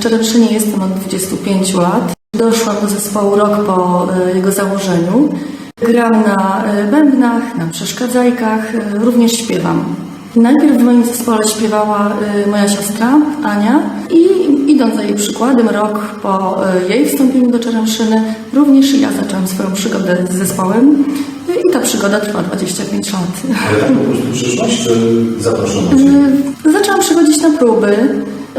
Czeremszynie jestem od 25 lat. Doszłam do zespołu rok po e, jego założeniu. Gram na e, bębnach, na przeszkadzajkach, również śpiewam. Najpierw w moim zespole śpiewała moja siostra Ania i idąc za jej przykładem, rok po jej wstąpieniu do Czeremszyny, również ja zaczęłam swoją przygodę z zespołem i ta przygoda trwa 25 lat. Ale tak po prostu przyszłaś, czy zaproszono cię? Y, Zaczęłam przychodzić na próby.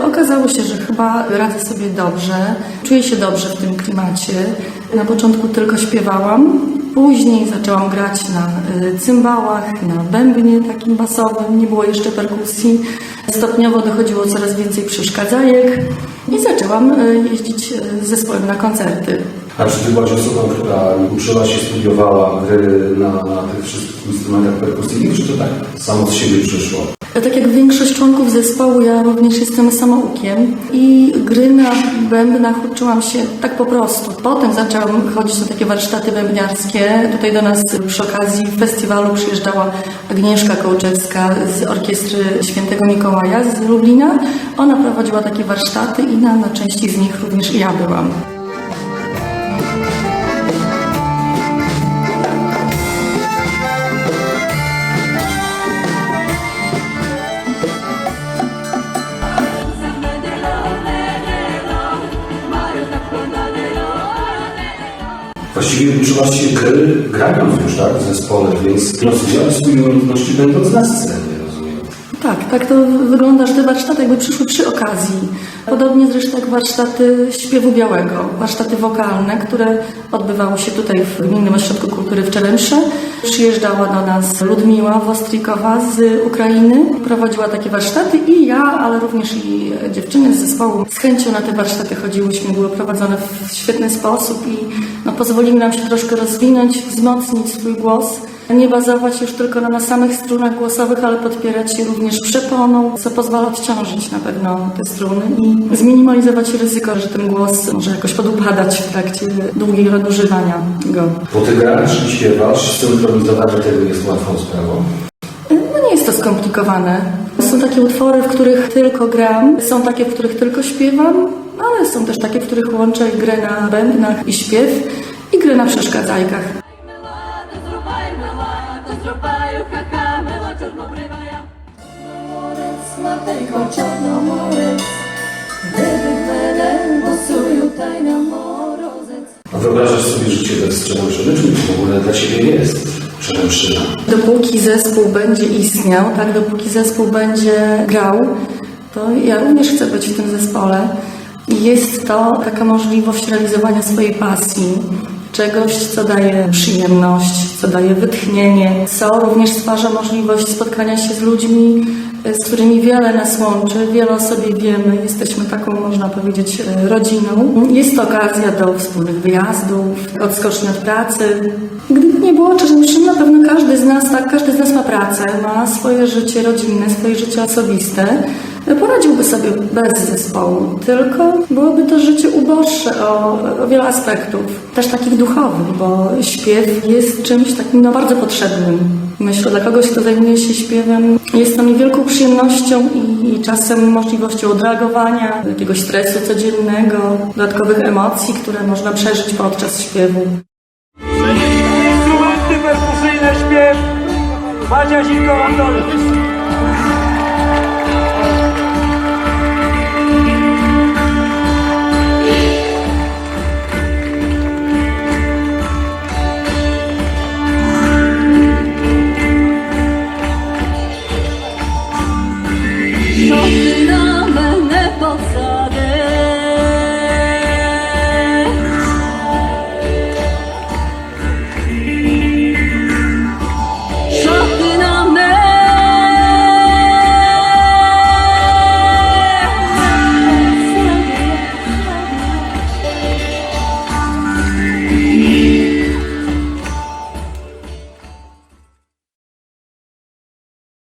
Okazało się, że chyba radzę sobie dobrze. Czuję się dobrze w tym klimacie. Na początku tylko śpiewałam, później zaczęłam grać na y, cymbałach, na bębnie takim basowym, nie było jeszcze perkusji. Stopniowo dochodziło coraz więcej przeszkadzajek i zaczęłam y, jeździć y, z zespołem na koncerty. A czy ty byłaś osobą, która uczyła się, studiowała gry na, na tych wszystkich instrumentach perkusyjnych, czy to tak samo z siebie przyszło? Tak jak większość członków zespołu, ja również jestem samoukiem i gry na bębnach uczyłam się tak po prostu. Potem zaczęłam chodzić na takie warsztaty bębniarskie. Tutaj do nas przy okazji festiwalu przyjeżdżała Agnieszka Kołczewska z Orkiestry Świętego Mikołaja z Lublina. Ona prowadziła takie warsztaty i na, na części z nich również ja byłam. Właściwie uczyłaś się gry grając już, tak, w zespole, więc rozwijałaś swoje umiejętności będąc na scenie. Tak, tak to wygląda, że te warsztaty jakby przyszły przy okazji. Podobnie zresztą jak warsztaty śpiewu białego, warsztaty wokalne, które odbywały się tutaj w Gminnym Ośrodku Kultury w Czeremsze. Przyjeżdżała do nas Ludmiła Wostrikowa z Ukrainy, prowadziła takie warsztaty i ja, ale również i dziewczyny z zespołu z chęcią na te warsztaty chodziłyśmy, były prowadzone w świetny sposób i no, pozwoliły nam się troszkę rozwinąć, wzmocnić swój głos. Nie bazować już tylko na, na samych strunach głosowych, ale podpierać je również przeponą, co pozwala odciążyć na pewno te struny i zminimalizować ryzyko, że ten głos może jakoś podupadać w trakcie długiego nadużywania go. Bo ty grasz i śpiewasz, synchronizowanie tego jest łatwą sprawą. No nie jest to skomplikowane. Są takie utwory, w których tylko gram, są takie, w których tylko śpiewam, ale są też takie, w których łączę grę na bębnach i śpiew i grę na przeszkadzajkach. ona tylko czarnomorec Gdyby menel bosuju tajna morozec A wyobrażasz sobie życie bez Czeremszyny? Czym w ogóle dla Ciebie jest Czeremszyna? Dopóki zespół będzie istniał, tak, dopóki zespół będzie grał, to ja również chcę być w tym zespole. I jest to taka możliwość realizowania swojej pasji, czegoś, co daje przyjemność, co daje wytchnienie, co również stwarza możliwość spotkania się z ludźmi, z którymi wiele nas łączy, wiele o sobie wiemy, jesteśmy taką, można powiedzieć, e, rodziną. Jest to okazja do wspólnych wyjazdów, odskoczni od pracy. Gdyby nie było Czeremszyn, na pewno każdy z nas, tak, każdy z nas ma pracę, ma swoje życie rodzinne, swoje życie osobiste. Poradziłby sobie bez zespołu, tylko byłoby to życie uboższe o, o wiele aspektów, też takich duchowych, bo śpiew jest czymś takim no, bardzo potrzebnym. Myślę, dla kogoś, kto zajmuje się śpiewem, jest to niewielką przyjemnością i, czasem możliwością odreagowania jakiegoś stresu codziennego, dodatkowych emocji, które można przeżyć podczas śpiewu. Instrumenty perkusyjne śpiew Macia Zilko Antoni. sun.